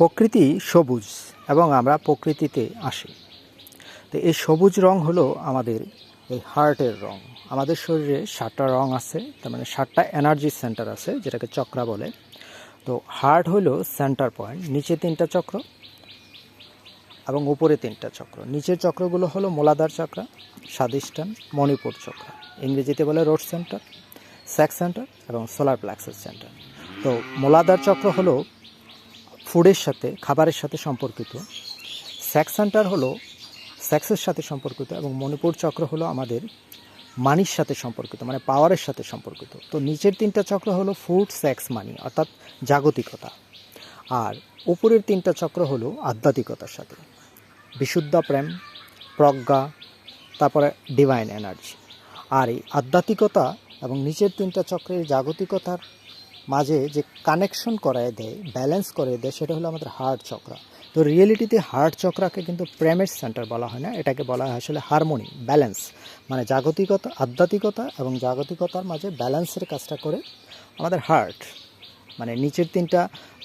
প্রকৃতি সবুজ এবং আমরা প্রকৃতিতে আসি। তো এই সবুজ রং হলো আমাদের এই হার্টের রং। আমাদের শরীরে সাতটা রং আছে, তার মানে সাতটা এনার্জি সেন্টার আছে, যেটাকে চক্রা বলে। তো হার্ট হলো সেন্টার পয়েন্ট, নিচে তিনটা চক্র এবং উপরে তিনটা চক্র। নিচের চক্রগুলো হলো মোলাধার চক্র স্বাদিষ্টান মণিপুর চক্র। ইংরেজিতে বলে রোড সেন্টার, স্যাক সেন্টার এবং সোলার প্লাক্সাস সেন্টার। তো মোলাধার চক্র হলো ফুডের সাথে, খাবারের সাথে সম্পর্কিত। সেক্স সেন্টার হলো সেক্সের সাথে সম্পর্কিত এবং মণিপুর চক্র হলো আমাদের মানির সাথে সম্পর্কিত মানে পাওয়ারের সাথে সম্পর্কিত। তো নিচের তিনটা চক্র হলো ফুড সেক্স মানি অর্থাৎ জাগতিকতা। আর উপরের তিনটা চক্র হলো আধ্যাত্মিকতার সাথে। বিশুদ্ধ প্রেম, প্রজ্ঞা, তারপরে ডিভাইন এনার্জি আর এই আধ্যাত্মিকতা এবং নিচের তিনটা চক্রের জাগতিকতার মাঝে যে কানেকশন করায় দেয় ব্যালেন্স করে দেয়, সেটা হলো আমাদের হার্ট চক্র তো রিয়েলিটিতে হার্ট চক্রাকে কিন্তু প্রেমের সেন্টার বলা হয় না, এটাকে বলা হয় আসলে হারমোনি ব্যালেন্স মানে জাগতিকতা, আধ্যাত্মিকতা এবং জাগতিকতার মাঝে ব্যালেন্সের কাজটা করে আমাদের হার্ট মানে নিচের তিনটা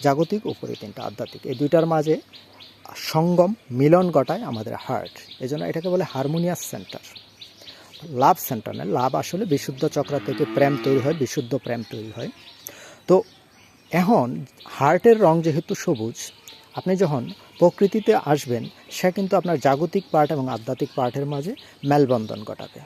জাগতিক উপরে তিনটা আধ্যাত্মিক। এই দুইটার মাঝে সঙ্গম, মিলন ঘটায় আমাদের হার্ট এই জন্য এটাকে বলে হারমোনিয়াস সেন্টার লাভ সেন্টার নয় লাভ আসলে বিশুদ্ধ চক্র থেকে প্রেম তৈরি হয়, বিশুদ্ধ প্রেম তৈরি হয়। তো এখন হার্টের রং যেহেতু সবুজ, আপনি যখন প্রকৃতিতে আসবেন, সে কিন্তু আপনার জাগতিক পার্ট এবং আধ্যাত্মিক পার্টের মাঝে মেলবন্ধন ঘটাবে।